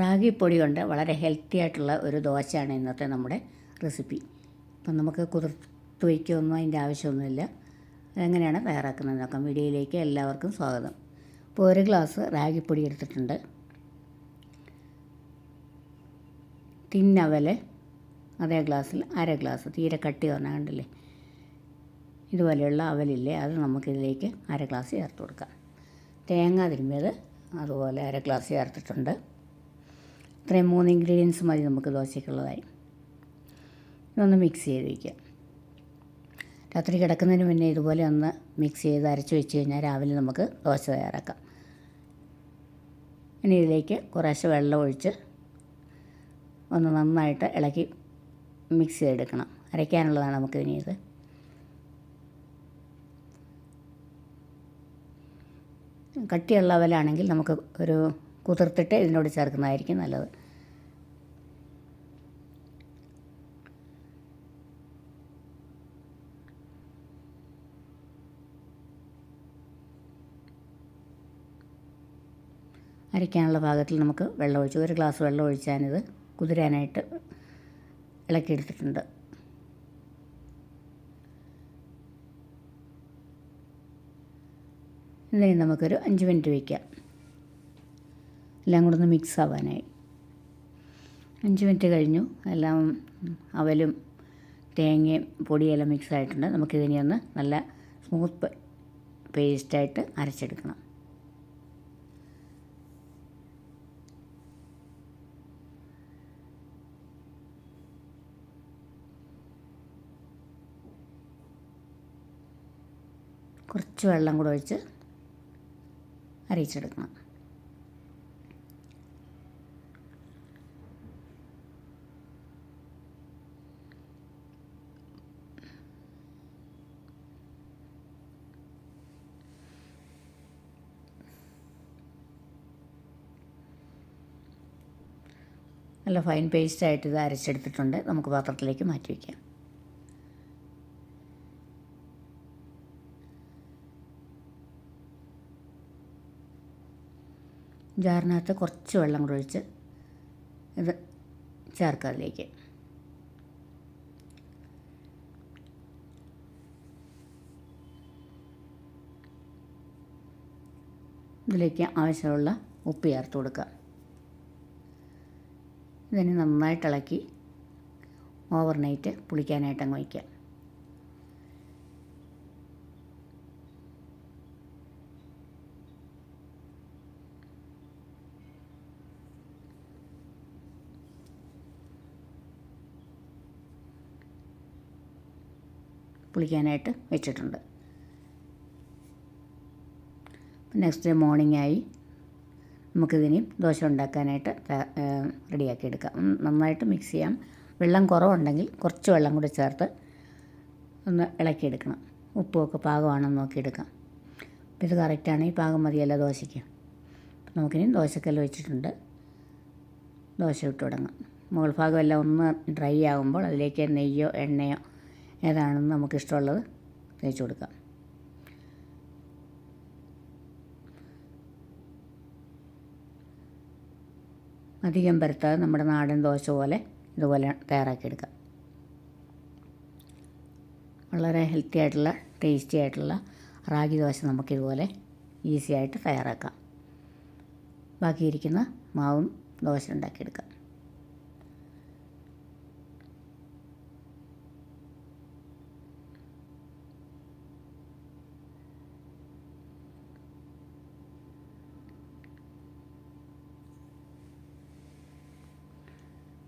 റാഗിപ്പൊടി കൊണ്ട് വളരെ ഹെൽത്തി ആയിട്ടുള്ള ഒരു ദോശയാണ് ഇന്നത്തെ നമ്മുടെ റെസിപ്പി. അപ്പം നമുക്ക് കുതിർത്ത് വയ്ക്കുകയൊന്നും അതിന്റെ ആവശ്യമൊന്നുമില്ല. എങ്ങനെയാണ് തയ്യാറാക്കുന്നത് നോക്കാം. വീഡിയോയിലേക്ക് എല്ലാവർക്കും സ്വാഗതം. ഇപ്പോൾ ഒരു ഗ്ലാസ് റാഗിപ്പൊടി എടുത്തിട്ടുണ്ട്. തിന്നവൽ അതേ ഗ്ലാസ്സിൽ അര ഗ്ലാസ് തീരെ കട്ടി പറഞ്ഞാൽ കണ്ടില്ലേ? ഇതുപോലെയുള്ള അവലില്ലേ അത് നമുക്കിതിലേക്ക് അര ഗ്ലാസ് ചേർത്ത് കൊടുക്കാം. തേങ്ങ തിരുമ്മിയത് അതുപോലെ അര ഗ്ലാസ് ചേർത്തിട്ടുണ്ട്. ഇത്രയും മൂന്ന് ഇൻഗ്രീഡിയൻസ് മതി നമുക്ക് ദോശയ്ക്കുള്ളതായി. ഇതൊന്ന് മിക്സ് ചെയ്ത് വയ്ക്കുക രാത്രി കിടക്കുന്നതിന് മുന്നേ ഇതുപോലെ ഒന്ന് മിക്സ് ചെയ്ത് അരച്ച് വെച്ച് കഴിഞ്ഞാൽ രാവിലെ നമുക്ക് ദോശ തയ്യാറാക്കാം. ഇനി ഇതിലേക്ക് കുറേശ്ശെ വെള്ളം ഒഴിച്ച് ഒന്ന് നന്നായിട്ട് ഇളക്കി മിക്സ് ചെയ്തെടുക്കണം. അരയ്ക്കാനുള്ളതാണ് നമുക്ക് ഇനി ഇത്. കട്ടിയുള്ളവലാണെങ്കിൽ നമുക്ക് ഒരു കുതിർത്തിട്ട് ഇതിനോട് ചേർക്കുന്നതായിരിക്കും നല്ലത്. അരയ്ക്കാനുള്ള ഭാഗത്തിൽ നമുക്ക് വെള്ളം ഒഴിച്ച് ഒരു ഗ്ലാസ് വെള്ളം ഒഴിച്ചാണിത് കുതിരാനായിട്ട് ഇളക്കിയെടുത്തിട്ടുണ്ട്. ഇതിന് നമുക്കൊരു അഞ്ച് മിനിറ്റ് വയ്ക്കാം എല്ലാം കൂടെ ഒന്ന് മിക്സ് ആവാനായി. അഞ്ച് മിനിറ്റ് കഴിഞ്ഞു. എല്ലാം അവലും തേങ്ങയും പൊടിയെല്ലാം മിക്സ് ആയിട്ടുണ്ട്. നമുക്കിതിനെ ഒന്ന് നല്ല സ്മൂത്ത് പേസ്റ്റായിട്ട് അരച്ചെടുക്കണം. കുറച്ച് വെള്ളം കൂടെ ഒഴിച്ച് അരയിച്ചെടുക്കണം നല്ല ഫൈൻ പേസ്റ്റ് ആയിട്ട് ഇത് അരച്ചെടുത്തിട്ടുണ്ട്. നമുക്ക് പാത്രത്തിലേക്ക് മാറ്റി വയ്ക്കാം ജാറിനകത്ത് കുറച്ച് വെള്ളം കൂടെ ഒഴിച്ച് ഇത് ചേർക്കുക അതിലേക്ക് ഇതിലേക്ക് ആവശ്യമുള്ള ഉപ്പ് ചേർത്ത് കൊടുക്കുക ഇതിന് നന്നായിട്ട് ഇളക്കി ഓവർനൈറ്റ് പുളിക്കാനായിട്ട് അങ്ങ് വയ്ക്കുക. പുളിക്കാനായിട്ട് വെച്ചിട്ടുണ്ട്. നെക്സ്റ്റ് ഡേ മോർണിംഗ് ആയി നമുക്കിതിനി ദോശ ഉണ്ടാക്കാനായിട്ട് റെഡിയാക്കി എടുക്കാം നന്നായിട്ട് മിക്സ് ചെയ്യാം. വെള്ളം കുറവുണ്ടെങ്കിൽ കുറച്ച് വെള്ളം കൂടി ചേർത്ത് ഒന്ന് ഇളക്കിയെടുക്കണം. ഉപ്പുമൊക്കെ പാകമാണെന്ന് നോക്കിയെടുക്കാം. അപ്പോൾ ഇത് കറക്റ്റാണ് ഈ പാകം മതിയല്ല ദോശയ്ക്ക്. നമുക്കിനി ദോശക്കല്ല് വെച്ചിട്ടുണ്ട്. ദോശ ഇട്ട് തുടങ്ങാം. മുകൾ ഭാഗമെല്ലാം ഒന്ന് ഡ്രൈ ആകുമ്പോൾ അതിലേക്ക് നെയ്യോ എണ്ണയോ ഏതാണെന്ന് നമുക്കിഷ്ടമുള്ളത് തേച്ച് കൊടുക്കാം. അധികം പരത്താതെ നമ്മുടെ നാടൻ ദോശ പോലെ ഇതുപോലെ തയ്യാറാക്കിയെടുക്കാം വളരെ ഹെൽത്തി ആയിട്ടുള്ള ടേസ്റ്റി ആയിട്ടുള്ള റാഗി ദോശ നമുക്കിതുപോലെ ഈസി ആയിട്ട് തയ്യാറാക്കാം. ബാക്കിയിരിക്കുന്ന മാവും ദോശ ഉണ്ടാക്കിയെടുക്കാം.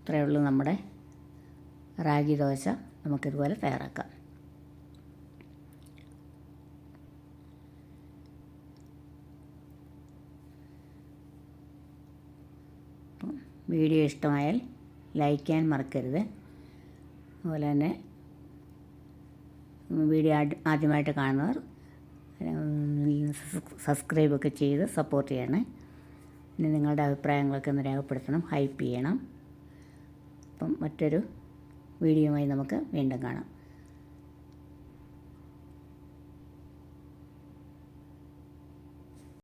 ഇത്രയേ ഉള്ളൂ നമ്മുടെ റാഗി ദോശ. നമുക്കിതുപോലെ തയ്യാറാക്കാം. വീഡിയോ ഇഷ്ടമായാൽ ലൈക്ക് ചെയ്യാൻ മറക്കരുത്. അതുപോലെ തന്നെ വീഡിയോ ആദ്യമായിട്ട് കാണുന്നവർ സബ്സ്ക്രൈബൊക്കെ ചെയ്ത് സപ്പോർട്ട് ചെയ്യണേ. പിന്നെ നിങ്ങളുടെ അഭിപ്രായങ്ങളൊക്കെ ഒന്ന് രേഖപ്പെടുത്തണം ഹൈപ്പ് ചെയ്യണം. അപ്പം മറ്റൊരു വീഡിയോയുമായി നമുക്ക് വീണ്ടും കാണാം.